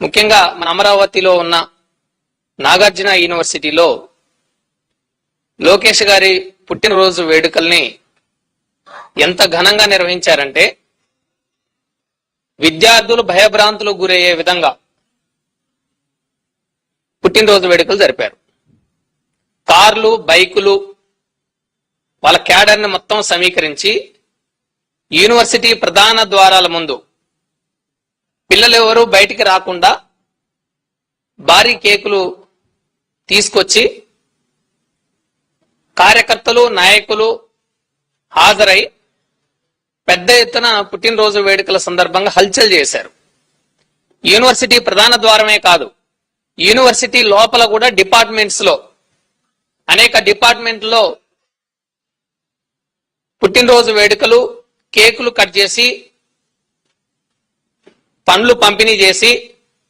ముఖ్యంగా మన అమరావతిలో ఉన్న నాగార్జున యూనివర్సిటీలో లోకేష్ గారి పుట్టినరోజు వేడుకల్ని ఎంత ఘనంగా నిర్వహించారంటే విద్యార్థులు భయభ్రాంతులకు గురయ్యే విధంగా పుట్టినరోజు వేడుకలు జరిపారు. కార్లు బైకులు వాళ్ళ క్యాడర్ని మొత్తం సమీకరించి యూనివర్సిటీ ప్రధాన ద్వారాల ముందు పిల్లలు ఎవరు బయటికి రాకుండా భారీ కేకులు తీసుకొచ్చి కార్యకర్తలు నాయకులు హాజరై పెద్ద ఎత్తున పుట్టినరోజు వేడుకల సందర్భంగా హల్చల్ చేశారు. యూనివర్సిటీ ప్రధాన ద్వారమే కాదు యూనివర్సిటీ లోపల కూడా డిపార్ట్మెంట్స్లో అనేక డిపార్ట్మెంట్లో పుట్టినరోజు వేడుకలు కేకులు కట్ చేసి పండ్లు పంపిణీ చేసి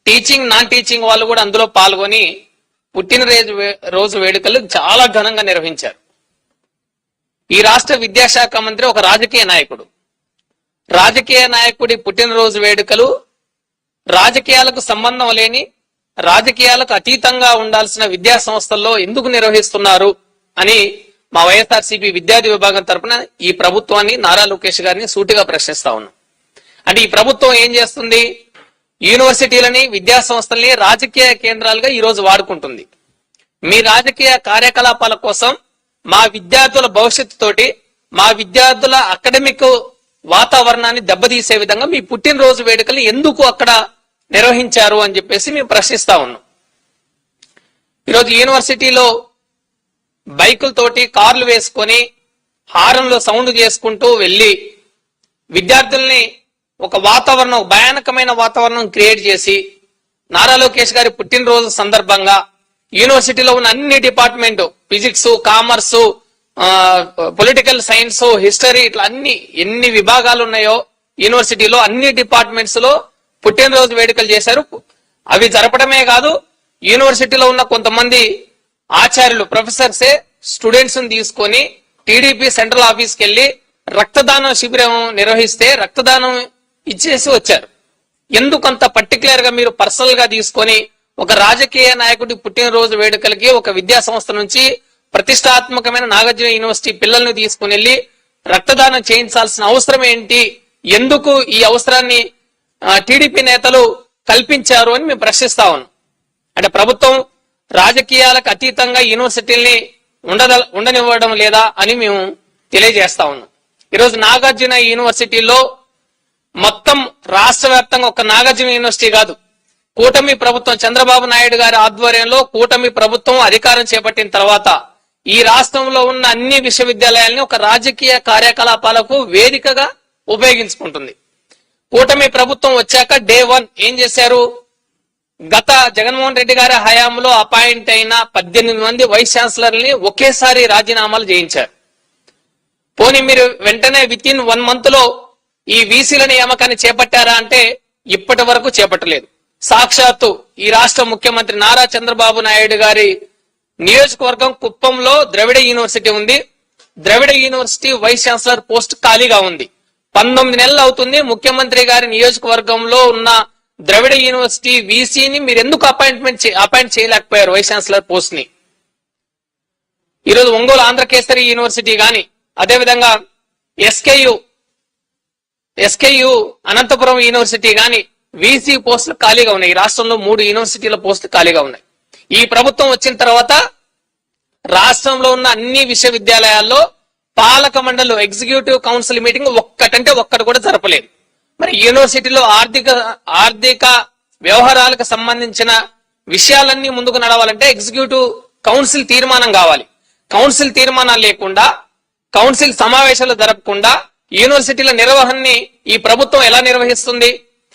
టీచింగ్ నాన్ టీచింగ్ వాళ్ళు కూడా అందులో పాల్గొని పుట్టినరోజు రోజు వేడుకలు చాలా ఘనంగా నిర్వహించారు. ఈ రాష్ట్ర విద్యాశాఖ మంత్రి ఒక రాజకీయ నాయకుడు. రాజకీయ నాయకుడి పుట్టినరోజు వేడుకలు రాజకీయాలకు సంబంధం లేని రాజకీయాలకు అతీతంగా ఉండాల్సిన విద్యా సంస్థల్లో ఎందుకు నిర్వహిస్తున్నారు అని మా వైఎస్ఆర్సీపీ విద్యార్థి విభాగం తరపున ఈ ప్రభుత్వాన్ని నారా లోకేష్ గారిని సూటిగా ప్రశ్నిస్తా ఉన్నాం. అంటే ఈ ప్రభుత్వం ఏం చేస్తుంది? యూనివర్సిటీలని విద్యా సంస్థల్ని రాజకీయ కేంద్రాలుగా ఈ రోజు వాడుకుంటుంది. మీ రాజకీయ కార్యకలాపాల కోసం మా విద్యార్థుల భవిష్యత్తు తోటి మా విద్యార్థుల అకాడమిక్ వాతావరణాన్ని దెబ్బతీసే విధంగా మీ పుట్టినరోజు వేడుకలు ఎందుకు అక్కడ నిర్వహించారు అని చెప్పేసి మేము ప్రశ్నిస్తా ఉన్నాం. ఈరోజు యూనివర్సిటీలో బైకులతోటి కార్లు వేసుకొని హారంలో సౌండ్ చేసుకుంటూ వెళ్ళి విద్యార్థుల్ని ఒక వాతావరణం భయానకమైన వాతావరణం క్రియేట్ చేసి నారా లోకేష్ గారి పుట్టినరోజు సందర్భంగా యూనివర్సిటీలో ఉన్న అన్ని department physics commerce political science history ఇట్లా అన్ని ఎన్ని విభాగాలు ఉన్నాయో యూనివర్సిటీలో అన్ని డిపార్ట్మెంట్స్లో పుట్టినరోజు వేడుకలు చేశారు. అవి జరపడమే కాదు యూనివర్సిటీలో ఉన్న కొంతమంది ఆచార్యులు ప్రొఫెసర్సే స్టూడెంట్స్ని తీసుకొని టీడీపీ సెంట్రల్ ఆఫీస్కి వెళ్ళి వెళ్ళి రక్తదానం శిబిరం నిర్వహిస్తే రక్తదానం ఇచ్చేసి వచ్చారు. ఎందుకంత పర్టికులర్గా మీరు పర్సనల్గా తీసుకొని ఒక రాజకీయ నాయకుడి పుట్టినరోజు వేడుకలకి ఒక విద్యా సంస్థ నుంచి ప్రతిష్టాత్మకమైన నాగార్జున యూనివర్సిటీ పిల్లల్ని తీసుకుని వెళ్ళి రక్తదానం చేయించాల్సిన అవసరం ఏంటి? ఎందుకు ఈ అవసరాన్ని టీడీపీ నేతలు కల్పించారు అని మేము ప్రశ్నిస్తా ఉన్నాం. అంటే ప్రభుత్వం రాజకీయాలకు అతీతంగా యూనివర్సిటీల్ని ఉండద ఉండనివ్వడం లేదా అని మేము తెలియజేస్తా ఉన్నాం. ఈరోజు నాగార్జున యూనివర్సిటీలో మొత్తం రాష్ట్ర వ్యాప్తంగా ఒక నాగార్జున యూనివర్సిటీ కాదు. కూటమి ప్రభుత్వం చంద్రబాబు నాయుడు గారి ఆధ్వర్యంలో కూటమి ప్రభుత్వం అధికారం చేపట్టిన తర్వాత ఈ రాష్ట్రంలో ఉన్న అన్ని విశ్వవిద్యాలయాల్ని ఒక రాజకీయ కార్యకలాపాలకు వేదికగా ఉపయోగించుకుంటుంది. కూటమి ప్రభుత్వం వచ్చాక డే వన్ ఏం చేశారు? గత జగన్మోహన్ రెడ్డి గారి హయాంలో అపాయింట్ అయిన పద్దెనిమిది మంది వైస్ ఛాన్సలర్ని ఒకేసారి రాజీనామాలు చేయించారు. పోనీ మీరు వెంటనే విత్ ఇన్ వన్ మంత్లో ఈ వీసీల నియామకాన్ని చేపట్టారా అంటే ఇప్పటి వరకు చేపట్టలేదు. సాక్షాత్తు ఈ రాష్ట్ర ముఖ్యమంత్రి నారా చంద్రబాబు నాయుడు గారి నియోజకవర్గం కుప్పంలో ద్రవిడ యూనివర్సిటీ ఉంది. Dravida university vice chancellor post ఖాళీగా ఉంది. పంతొమ్మిది నెలలు అవుతుంది ముఖ్యమంత్రి గారి నియోజకవర్గంలో ఉన్న ద్రవిడ యూనివర్సిటీ వీసీని మీరు ఎందుకు అపాయింట్మెంట్ అపాయింట్ చేయలేకపోయారు వైస్ ఛాన్సలర్ పోస్ట్ని ఈరోజు ఒంగోలు ఆంధ్రకేసరి యూనివర్సిటీ గాని అదేవిధంగా ఎస్కేయు ఎస్కేయు అనంతపురం యూనివర్సిటీ గాని వీసీ పోస్టులు ఖాళీగా ఉన్నాయి. ఈ రాష్ట్రంలో మూడు యూనివర్సిటీల పోస్టులు ఖాళీగా ఉన్నాయి. ఈ ప్రభుత్వం వచ్చిన తర్వాత రాష్ట్రంలో ఉన్న అన్ని విశ్వవిద్యాలయాల్లో పాలక మండలి ఎగ్జిక్యూటివ్ కౌన్సిల్ మీటింగ్ ఒక్కటంటే ఒక్కటి కూడా జరపలేదు. మరి యూనివర్సిటీలో ఆర్థిక ఆర్థిక వ్యవహారాలకు సంబంధించిన విషయాలన్నీ ముందుకు నడవాలంటే ఎగ్జిక్యూటివ్ కౌన్సిల్ తీర్మానం కావాలి. కౌన్సిల్ తీర్మానాలు లేకుండా కౌన్సిల్ సమావేశాలు జరపకుండా యూనివర్సిటీల నిర్వహణని ఈ ప్రభుత్వం ఎలా నిర్వహిస్తుంది?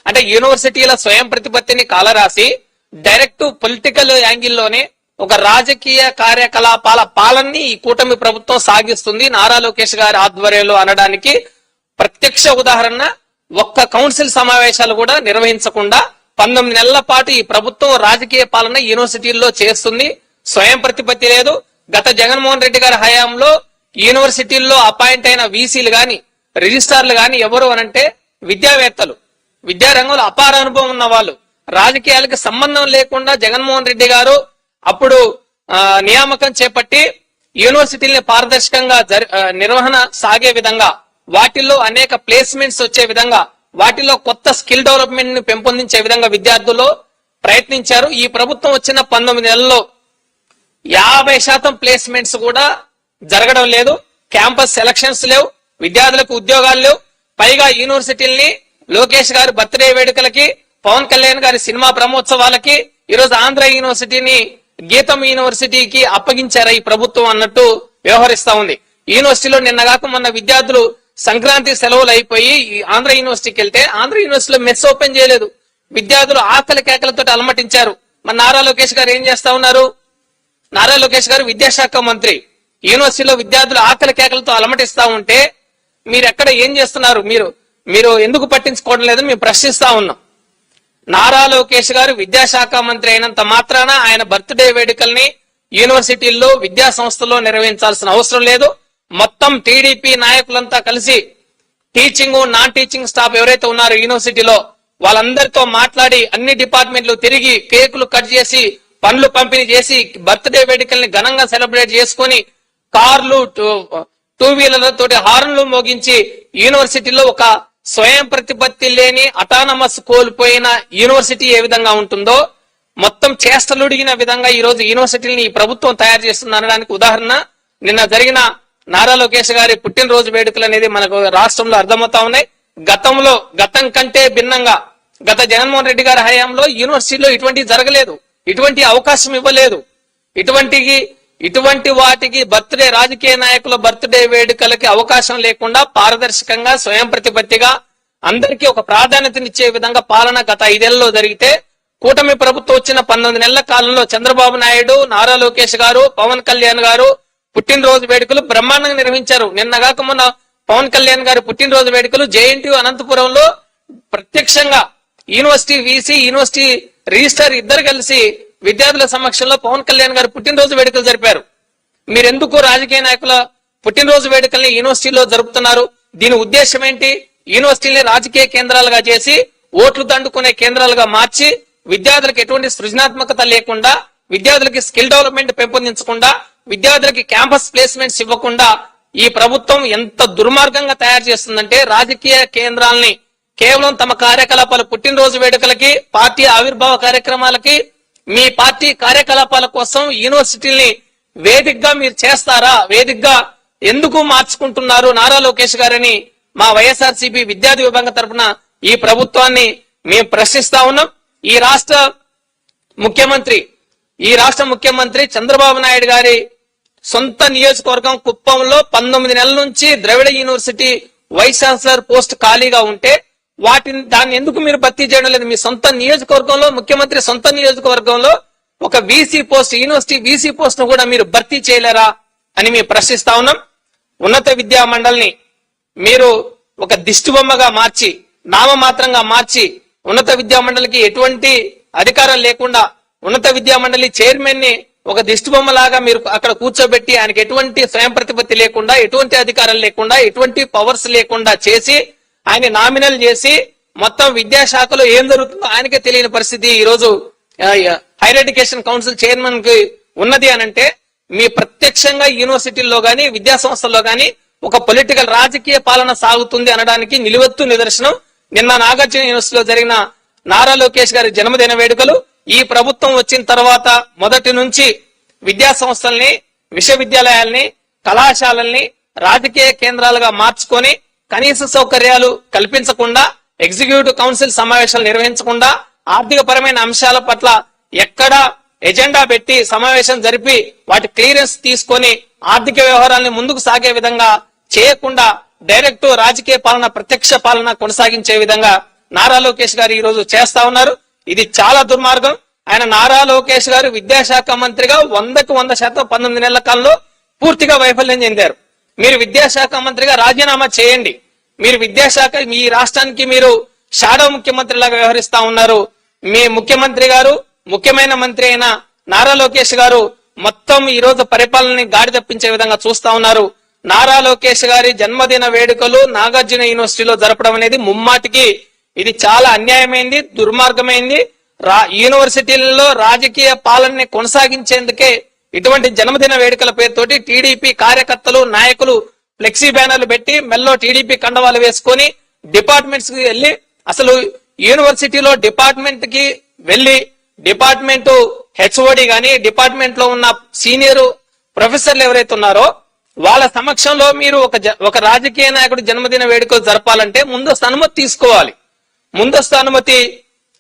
అంటే యూనివర్సిటీల స్వయం ప్రతిపత్తిని కాలరాసి డైరెక్ట్ పొలిటికల్ యాంగిల్లోనే ఒక రాజకీయ కార్యకలాపాల పాలనని ఈ కూటమి ప్రభుత్వం సాగిస్తుంది. నారా లోకేష్ గారి ఆధ్వర్యంలో అనడానికి ప్రత్యక్ష ఉదాహరణ ఒక్క కౌన్సిల్ సమావేశాలు కూడా నిర్వహించకుండా పంతొమ్మిది నెలల పాటు ఈ ప్రభుత్వం రాజకీయ పాలన యూనివర్సిటీల్లో చేస్తుంది. స్వయం ప్రతిపత్తి లేదు. గత జగన్మోహన్ రెడ్డి గారి హయాంలో యూనివర్సిటీల్లో అపాయింట్ అయిన వీసీలు గాని రిజిస్టార్లు కానీ ఎవరు అనంటే విద్యావేత్తలు. విద్యారంగంలో అపార అనుభవం ఉన్న వాళ్ళు. రాజకీయాలకు సంబంధం లేకుండా జగన్మోహన్ రెడ్డి గారు అప్పుడు నియామకం చేపట్టి యూనివర్సిటీల్ని పారదర్శకంగా నిర్వహణ సాగే విధంగా వాటిల్లో అనేక ప్లేస్మెంట్స్ వచ్చే విధంగా వాటిలో కొత్త స్కిల్ డెవలప్మెంట్ని పెంపొందించే విధంగా విద్యార్థులు ప్రయత్నించారు. ఈ ప్రభుత్వం వచ్చిన పంతొమ్మిది నెలల్లో యాభై శాతం ప్లేస్మెంట్స్ కూడా జరగడం లేదు. క్యాంపస్ సెలక్షన్స్ లేవు. విద్యార్థులకు ఉద్యోగాలు లేవు. పైగా యూనివర్సిటీల్ని లోకేష్ గారి బర్త్డే వేడుకలకి పవన్ కళ్యాణ్ గారి సినిమా బ్రహ్మోత్సవాలకి ఈరోజు ఆంధ్ర యూనివర్సిటీని గీతం యూనివర్సిటీకి అప్పగించారా ఈ ప్రభుత్వం అన్నట్టు వ్యవహరిస్తా ఉంది. యూనివర్సిటీలో నిన్నగాక మొన్న విద్యార్థులు సంక్రాంతి సెలవులు అయిపోయి ఆంధ్ర యూనివర్సిటీకి వెళ్తే ఆంధ్ర యూనివర్సిటీలో మెస్ ఓపెన్ చేయలేదు. విద్యార్థులు ఆకలి కేకలతో అలమటించారు. మన నారా లోకేష్ గారు ఏం చేస్తా ఉన్నారు? నారా లోకేష్ గారు విద్యాశాఖ మంత్రి. యూనివర్సిటీలో విద్యార్థులు ఆకలి కేకలతో అలమటిస్తా ఉంటే మీరు ఎక్కడ ఏం చేస్తున్నారు? మీరు మీరు ఎందుకు పట్టించుకోవడం లేదని మేము ప్రశ్నిస్తా ఉన్నాం. నారా లోకేష్ గారు విద్యాశాఖ మంత్రి అయినంత మాత్రాన ఆయన బర్త్డే వేడుకల్ని యూనివర్సిటీల్లో విద్యా సంస్థల్లో నిర్వహించాల్సిన అవసరం లేదు. మొత్తం టీడీపీ నాయకులంతా కలిసి టీచింగ్ నాన్ టీచింగ్ స్టాఫ్ ఎవరైతే ఉన్నారో యూనివర్సిటీలో వాళ్ళందరితో మాట్లాడి అన్ని డిపార్ట్మెంట్లు తిరిగి కేకులు కట్ చేసి పండ్లు పంపిణీ చేసి బర్త్డే వేడుకల్ని ఘనంగా సెలబ్రేట్ చేసుకొని కార్లు టూ- వీలర్ వీలర్ల తోటి హార్న్లు మోగించి యూనివర్సిటీలో ఒక స్వయం ప్రతిపత్తి లేని అటానమస్ కోల్పోయిన యూనివర్సిటీ ఏ విధంగా ఉంటుందో మొత్తం చేష్టలుడిగిన విధంగా ఈ రోజు యూనివర్సిటీని ఈ ప్రభుత్వం తయారు చేస్తుంది అనడానికి ఉదాహరణ నిన్న జరిగిన నారా లోకేష్ గారి పుట్టినరోజు వేడుకలు అనేది మనకు రాష్ట్రంలో అర్థమవుతా ఉన్నాయి. గతంలో గతం కంటే భిన్నంగా గత జగన్మోహన్ రెడ్డి గారి హయాంలో యూనివర్సిటీలో ఇటువంటి జరగలేదు. ఇటువంటి అవకాశం ఇవ్వలేదు. ఇటువంటి ఇటువంటి వాటికి బర్త్డే రాజకీయ నాయకుల బర్త్డే వేడుకలకి అవకాశం లేకుండా పారదర్శకంగా స్వయం ప్రతిపత్తిగా అందరికీ ఒక ప్రాధాన్యతనిచ్చే విధంగా పాలన గత ఐదేళ్ళలో జరిగితే కూటమి ప్రభుత్వం వచ్చిన పంతొమ్మిది నెలల కాలంలో చంద్రబాబు నాయుడు నారా లోకేష్ గారు పవన్ కళ్యాణ్ గారు పుట్టినరోజు వేడుకలు బ్రహ్మాండంగా నిర్వహించారు. నిన్నగాక మొన్న పవన్ కళ్యాణ్ గారి పుట్టినరోజు వేడుకలు జేఎన్టీ అనంతపురంలో ప్రత్యక్షంగా యూనివర్సిటీ వీసీ యూనివర్సిటీ రిజిస్టర్ ఇద్దరు కలిసి విద్యార్థుల సమక్షంలో పవన్ కళ్యాణ్ గారు పుట్టినరోజు వేడుకలు జరిపారు. మీరెందుకు రాజకీయ నాయకుల పుట్టినరోజు వేడుకల్ని యూనివర్సిటీలో జరుపుతున్నారు? దీని ఉద్దేశం ఏంటి యూనివర్సిటీని రాజకీయ కేంద్రాలుగా చేసి ఓట్లు దండుకునే కేంద్రాలుగా మార్చి విద్యార్థులకు ఎటువంటి సృజనాత్మకత లేకుండా విద్యార్థులకి స్కిల్ డెవలప్మెంట్ పెంపొందించకుండా విద్యార్థులకి క్యాంపస్ ప్లేస్మెంట్స్ ఇవ్వకుండా ఈ ప్రభుత్వం ఎంత దుర్మార్గంగా తయారు చేస్తుందంటే రాజకీయ కేంద్రాల్ని కేవలం తమ కార్యకలాపాలు పుట్టినరోజు వేడుకలకి పార్టీ ఆవిర్భావ కార్యక్రమాలకి మీ పార్టీ కార్యకలాపాల కోసం యూనివర్సిటీని వేదికగా మీరు చేస్తారా? వేదికగా ఎందుకు మార్చుకుంటున్నారు? నారా లోకేష్ గారని మా వైఎస్ఆర్సీపీ విద్యార్థి విభాగం తరపున ఈ ప్రభుత్వాన్ని మేము ప్రశ్నిస్తా ఉన్నాం. ఈ రాష్ట్ర ముఖ్యమంత్రి ఈ రాష్ట్ర ముఖ్యమంత్రి చంద్రబాబు నాయుడు గారి సొంత నియోజకవర్గం కుప్పంలో పంతొమ్మిది నెలల నుంచి Dravida university vice chancellor post ఖాళీగా ఉంటే వాటిని దాన్ని ఎందుకు మీరు భర్తీ చేయడం లేదు? మీ సొంత నియోజకవర్గంలో ముఖ్యమంత్రి సొంత నియోజకవర్గంలో ఒక బీసీ పోస్ట్ యూనివర్సిటీ బీసీ పోస్ట్ను కూడా మీరు భర్తీ చేయలేరా అని మేము ప్రశ్నిస్తా ఉన్నాం. ఉన్నత విద్యా మండలిని మీరు ఒక దిష్టిబొమ్మగా మార్చి నామమాత్రంగా మార్చి ఉన్నత విద్యా మండలికి ఎటువంటి అధికారం లేకుండా ఉన్నత విద్యా మండలి చైర్మన్ని ఒక దిష్టిబొమ్మలాగా మీరు అక్కడ కూర్చోబెట్టి ఆయనకి ఎటువంటి స్వయం ప్రతిపత్తి లేకుండా ఎటువంటి అధికారం లేకుండా ఎటువంటి పవర్స్ లేకుండా చేసి ఆయన నామినల్ చేసి మొత్తం విద్యాశాఖలో ఏం జరుగుతుందో ఆయనకే తెలియని పరిస్థితి ఈ రోజు హైయర్ ఎడ్యుకేషన్ కౌన్సిల్ చైర్మన్కి ఉన్నది అని అంటే మీ ప్రత్యక్షంగా యూనివర్సిటీల్లో గాని విద్యా సంస్థల్లో గాని ఒక పొలిటికల్ రాజకీయ పాలన సాగుతుంది అనడానికి నిలువెత్తు నిదర్శనం. నిన్న నాగార్జున యూనివర్సిటీలో జరిగిన నారా లోకేష్ గారి జన్మదిన వేడుకలు. ఈ ప్రభుత్వం వచ్చిన తర్వాత మొదటి నుంచి విద్యా సంస్థల్ని విశ్వవిద్యాలయాల్ని కళాశాలల్ని రాజకీయ కేంద్రాలుగా మార్చుకొని కనీస సౌకర్యాలు కల్పించకుండా ఎగ్జిక్యూటివ్ కౌన్సిల్ సమావేశాలు నిర్వహించకుండా ఆర్థిక పరమైన అంశాల పట్ల ఎక్కడ ఎజెండా పెట్టి సమావేశం జరిపి వాటి క్లియరెన్స్ తీసుకొని ఆర్థిక వ్యవహారాలను ముందుకు సాగే విధంగా చేయకుండా డైరెక్ట్ రాజకీయ పాలన ప్రత్యక్ష పాలన కొనసాగించే విధంగా నారా లోకేష్ గారు ఈ రోజు చేస్తా ఉన్నారు. ఇది చాలా దుర్మార్గం. ఆయన నారా లోకేష్ గారు విద్యాశాఖ మంత్రిగా వందకు వంద శాతం పంతొమ్మిది నెలల కాలంలో పూర్తిగా వైఫల్యం చెందారు. మీరు విద్యాశాఖ మంత్రిగా రాజీనామా చేయండి. మీరు విద్యాశాఖ మీ రాష్ట్రానికి మీరు షాడో ముఖ్యమంత్రి లాగా వ్యవహరిస్తా ఉన్నారు. మీ ముఖ్యమంత్రి గారు ముఖ్యమైన మంత్రి అయిన నారా లోకేష్ గారు మొత్తం ఈ రోజు పరిపాలనని గాడి తప్పించే విధంగా చూస్తా ఉన్నారు. నారా లోకేష్ గారి జన్మదిన వేడుకలు నాగార్జున యూనివర్సిటీలో జరపడం అనేది ముమ్మాటికి ఇది చాలా అన్యాయమైంది దుర్మార్గమైంది. రా యూనివర్సిటీలలో రాజకీయ పాలనని కొనసాగించేందుకే ఇటువంటి జన్మదిన వేడుకల పేరుతోటి టీడీపీ కార్యకర్తలు నాయకులు ఫ్లెక్సీ బ్యానర్లు పెట్టి మెల్లో టీడీపీ కండవాలు వేసుకొని డిపార్ట్మెంట్స్కి వెళ్ళి అసలు యూనివర్సిటీలో డిపార్ట్మెంట్కి వెళ్ళి డిపార్ట్మెంట్ హెచ్ఓడి గాని డిపార్ట్మెంట్లో ఉన్న సీనియర్ ప్రొఫెసర్లు ఎవరైతే ఉన్నారో వాళ్ళ సమక్షంలో మీరు ఒక జ- ఒక రాజకీయ నాయకుడు జన్మదిన వేడుకలు జరపాలంటే ముందస్తు అనుమతి తీసుకోవాలి. ముందస్తు అనుమతి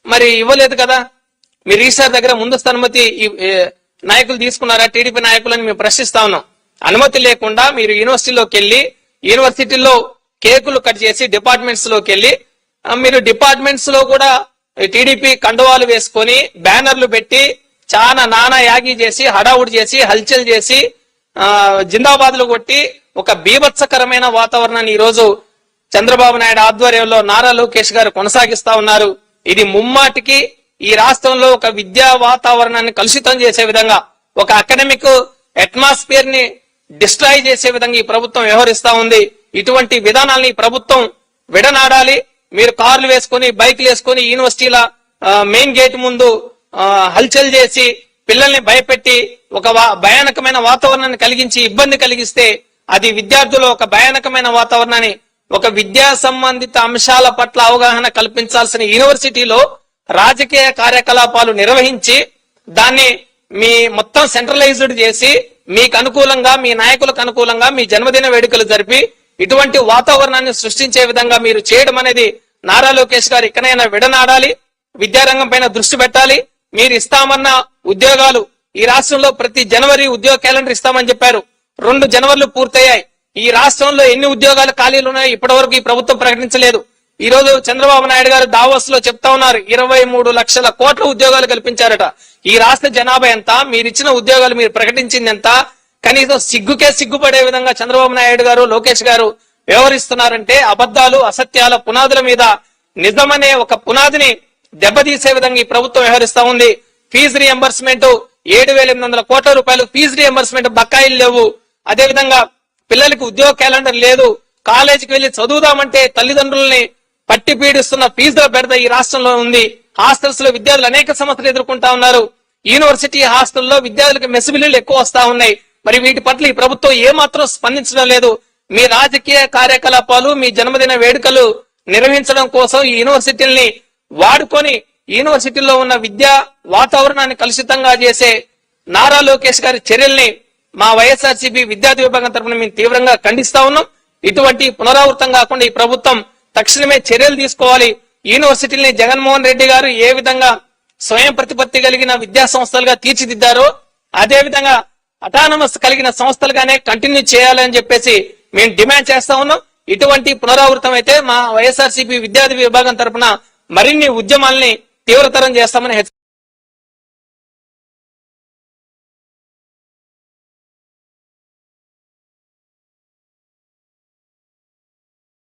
మరి ఇవ్వలేదు కదా? మీరు రీసార్ దగ్గర ముందస్తు అనుమతి నాయకులు తీసుకున్నారా? టీడీపీ నాయకులని మేము ప్రశ్నిస్తా ఉన్నాం. అనుమతి లేకుండా మీరు యూనివర్సిటీలోకి వెళ్ళి యూనివర్సిటీలో కేకులు కట్ చేసి డిపార్ట్మెంట్స్లోకి వెళ్ళి మీరు డిపార్ట్మెంట్స్లో కూడా టీడీపీ కండువాలు వేసుకొని బ్యానర్లు పెట్టి చాలా నానా యాగి చేసి హడావుడి చేసి హల్చల్ చేసి ఆ జిందాబాద్లు కొట్టి ఒక బీభత్సకరమైన వాతావరణాన్ని ఈరోజు చంద్రబాబు నాయుడు ఆధ్వర్యంలో నారా లోకేష్ గారు కొనసాగిస్తా ఉన్నారు. ఇది ముమ్మాటికి ఈ రాష్ట్రంలో ఒక విద్యా వాతావరణాన్ని కలుషితం చేసే విధంగా ఒక అకాడమిక్ అట్మాస్ఫియర్ని డిస్ట్రాయ్ చేసే విధంగా ఈ ప్రభుత్వం వ్యవహరిస్తా ఉంది. ఇటువంటి విధానాల్ని ఈ ప్రభుత్వం విడనాడాలి. మీరు కార్లు వేసుకొని బైక్లు వేసుకొని యూనివర్సిటీల మెయిన్ గేట్ ముందు హల్చల్ చేసి పిల్లల్ని భయపెట్టి ఒక వా- భయానకమైన వాతావరణాన్ని కలిగించి ఇబ్బంది కలిగిస్తే అది విద్యార్థులు ఒక భయానకమైన వాతావరణాన్ని ఒక విద్యా సంబంధిత అంశాల పట్ల అవగాహన కల్పించాల్సిన యూనివర్సిటీలో రాజకీయ కార్యకలాపాలు నిర్వహించి దాన్ని మీ మొత్తం సెంట్రలైజ్డ్ చేసి మీకు అనుకూలంగా మీ నాయకులకు అనుకూలంగా మీ జన్మదిన వేడుకలు జరిపి ఇటువంటి వాతావరణాన్ని సృష్టించే విధంగా మీరు చేయడం అనేది నారా లోకేష్ గారు ఇకనైనా విడనాడాలి విద్యారంగం పైన దృష్టి పెట్టాలి. మీరు ఇస్తామన్న ఉద్యోగాలు ఈ రాష్ట్రంలో ప్రతి జనవరి ఉద్యోగ క్యాలెండర్ ఇస్తామని చెప్పారు. రెండు జనవరిలు పూర్తయ్యాయి. ఈ రాష్ట్రంలో ఎన్ని ఉద్యోగాలు ఖాళీలు ఉన్నాయో ఇప్పటి వరకు ఈ ప్రభుత్వం ప్రకటించలేదు. ఈ రోజు చంద్రబాబు నాయుడు గారు దావోస్లో చెప్తా ఉన్నారు ఇరవై మూడు లక్షల కోట్ల ఉద్యోగాలు కల్పించారట. ఈ రాష్ట్ర జనాభా ఎంత? మీరు ఇచ్చిన ఉద్యోగాలు మీరు ప్రకటించింది ఎంత? కనీసం సిగ్గుకే సిగ్గుపడే విధంగా చంద్రబాబు నాయుడు గారు లోకేష్ గారు వ్యవహరిస్తున్నారంటే అబద్దాలు అసత్యాల పునాదుల మీద నిజమనే ఒక పునాదిని దెబ్బతీసే విధంగా ఈ ప్రభుత్వం వ్యవహరిస్తా ఉంది. ఫీజు రియంబర్స్మెంట్ ఏడు వేల ఎనిమిది వందల కోట్ల రూపాయలు ఫీజు రియంబర్స్మెంట్ బకాయిలు లేవు. అదే విధంగా పిల్లలకి ఉద్యోగ క్యాలెండర్ లేదు. కాలేజీకి వెళ్ళి చదువుదామంటే తల్లిదండ్రుల్ని పట్టి పీడిస్తున్న ఫీజుల బెడద ఈ రాష్ట్రంలో ఉంది. హాస్టల్స్లో విద్యార్థులు అనేక సమస్యలు ఎదుర్కొంటా ఉన్నారు. యూనివర్సిటీ హాస్టల్లో విద్యార్థులకు మెస్ బిల్లులు ఎక్కువ వస్తా ఉన్నాయి. మరి వీటి పట్ల ఈ ప్రభుత్వం ఏమాత్రం స్పందించడం లేదు. మీ రాజకీయ కార్యకలాపాలు మీ జన్మదిన వేడుకలు నిర్వహించడం కోసం ఈ యూనివర్సిటీల్ని వాడుకొని యూనివర్సిటీలో ఉన్న విద్యా వాతావరణాన్ని కలుషితంగా చేసే నారా లోకేష్ గారి చర్యల్ని మా వైఎస్ఆర్సీపీ విద్యార్థి విభాగం తరఫున మేము తీవ్రంగా ఖండిస్తా ఉన్నాం. ఇటువంటి పునరావృతం కాకుండా ఈ ప్రభుత్వం తక్షణమే చర్యలు తీసుకోవాలి. యూనివర్సిటీని జగన్మోహన్ రెడ్డి గారు ఏ విధంగా స్వయం ప్రతిపత్తి కలిగిన విద్యా సంస్థలుగా తీర్చిదిద్దారో అదే విధంగా అటానమస్ కలిగిన సంస్థలుగానే కంటిన్యూ చేయాలని చెప్పేసి మేము డిమాండ్ చేస్తా ఉన్నాం. ఇటువంటి పునరావృతం అయితే మా వైఎస్ఆర్సీపీ విద్యార్థి విభాగం తరపున మరిన్ని ఉద్యమాల్ని తీవ్రతరం చేస్తామని